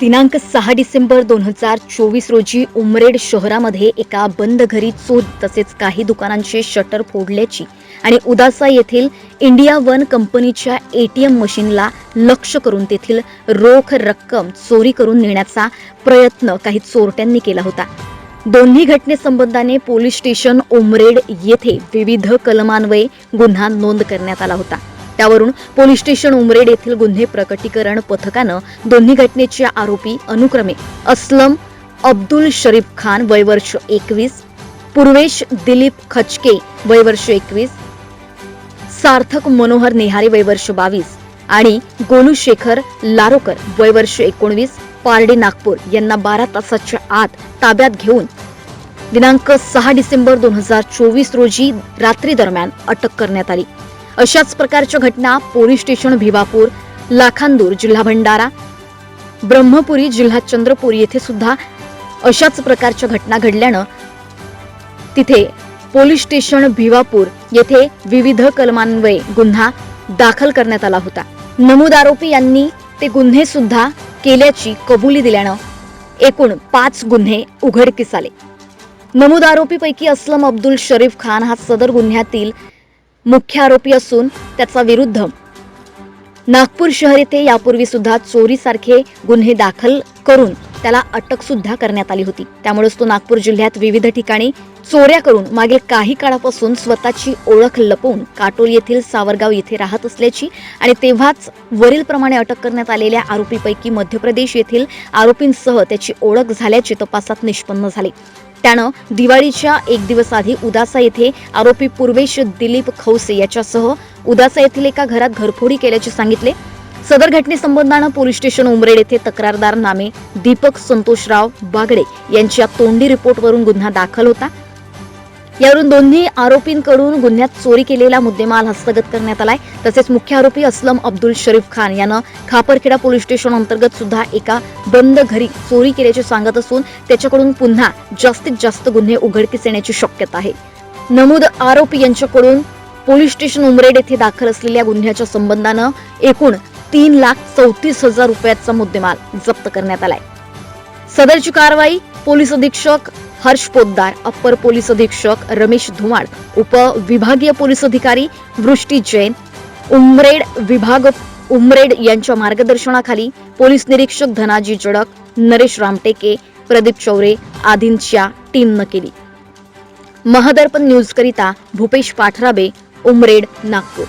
दिनांक सहा डिसेंबर दोन हजार चोवीस रोजी उमरेड शहरामध्ये एका बंद घरी चोरी तसेच काही दुकानांचे शटर फोडल्याची आणि उदासा येथील इंडिया वन कंपनीच्या एटीएम मशीनला लक्ष करून तेथील रोख रक्कम चोरी करून नेण्याचा प्रयत्न काही चोरट्यांनी केला होता. दोन्ही घटनेसंबंधाने पोलीस स्टेशन उमरेड येथे विविध कलमान्वये गुन्हा नोंद करण्यात आला होता. त्यावरून पोलीस स्टेशन उमरेड येथील गुन्हे प्रकटीकरण पथकानं दोन्ही घटनेचे आरोपी अनुक्रमे अस्लम अब्दुल शरीफ खान वयवर्ष एकवीस पूर्वेश दिलीप खचके वयवर्ष एकवीस सार्थक मनोहर नेहारे वयवर्ष बावीस आणि गोलू शेखर लारोकर वय वर्ष एकोणवीस पारडी नागपूर यांना बारा तासाच्या आत ताब्यात घेऊन दिनांक सहा डिसेंबर दोन हजार चोवीस रोजी रात्री दरम्यान अटक करण्यात आली. अशाच प्रकारच्या घटना पोलीस स्टेशन भिवापूर लाखांदूर जिल्हा भंडारा ब्रह्मपुरी जिल्हा चंद्रपूर येथे सुद्धा अशाच प्रकारच्या घटना घडल्यानं तिथे पोलीस स्टेशन भिवापूर येथे विविध कलमान्वये गुन्हा दाखल करण्यात आला होता. नमूद आरोपी यांनी ते गुन्हे सुद्धा केल्याची कबुली दिल्यानं एकूण पाच गुन्हे उघडकीस आले. नमूद आरोपीपैकी असलम अब्दुल शरीफ खान हा सदर गुन्ह्यातील मुख्य आरोपी असून त्याचा विरुद्ध. नागपूर शहर येथे यापूर्वी सुद्धा चोरीसारखे गुन्हे दाखल करून त्याला अटक सुद्धा करण्यात आली होती. त्यामुळेच तो नागपूर जिल्ह्यात विविध ठिकाणी चोऱ्या करून मागील काही काळापासून स्वतःची ओळख लपवून काटोल येथील सावरगाव येथे राहत असल्याची आणि तेव्हाच वरीलप्रमाणे अटक करण्यात आलेल्या आरोपीपैकी मध्य प्रदेश येथील आरोपींसह त्याची ओळख झाल्याचे तपासात निष्पन्न झाले. त्यानं दिवाळीच्या एक दिवस आधी उदासा येथे आरोपी पूर्वेश दिलीप खौसे याच्यासह उदासा येथील एका घरात घरफोडी केल्याचे सांगितले. सदर घटनेसंबंधानं पोलीस स्टेशन उमरेड येथे तक्रारदार नामे दीपक संतोषराव बागडे यांच्या तोंडी रिपोर्टवरून गुन्हा दाखल होता. यावरून दोन्ही आरोपींकडून गुन्ह्यात चोरी केलेला मुद्देमाल हस्तगत करण्यात आलाय. तसेच मुख्य आरोपी असलम अब्दुल शरीफ खान यानं खापरखेडा पोलीस स्टेशन अंतर्गत सुद्धा एका बंद घरी चोरी केल्याचे सांगत असून त्याच्याकडून पुन्हा जास्तीत जास्त गुन्हे उघडकीस येण्याची शक्यता आहे. नमूद आरोपी यांच्याकडून पोलीस स्टेशन उमरेड येथे दाखल असलेल्या गुन्ह्याच्या संबंधानं एकूण तीन लाख चौतीस हजार रुपयाचा मुद्देमाल जप्त करण्यात आलाय. सदरची कारवाई पोलीस अधीक्षक हर्ष पोद्दार अप्पर पोलीस अधीक्षक रमेश धुमाळ उपविभागीय पोलीस अधिकारी वृष्टी जैन उमरेड विभाग उमरेड यांच्या मार्गदर्शनाखाली पोलीस निरीक्षक धनाजी जडक नरेश रामटेके प्रदीप चौरे आदींच्या टीमनं केली. महदर्पण न्यूज करिता भूपेश पाठराबे उमरेड नागपूर.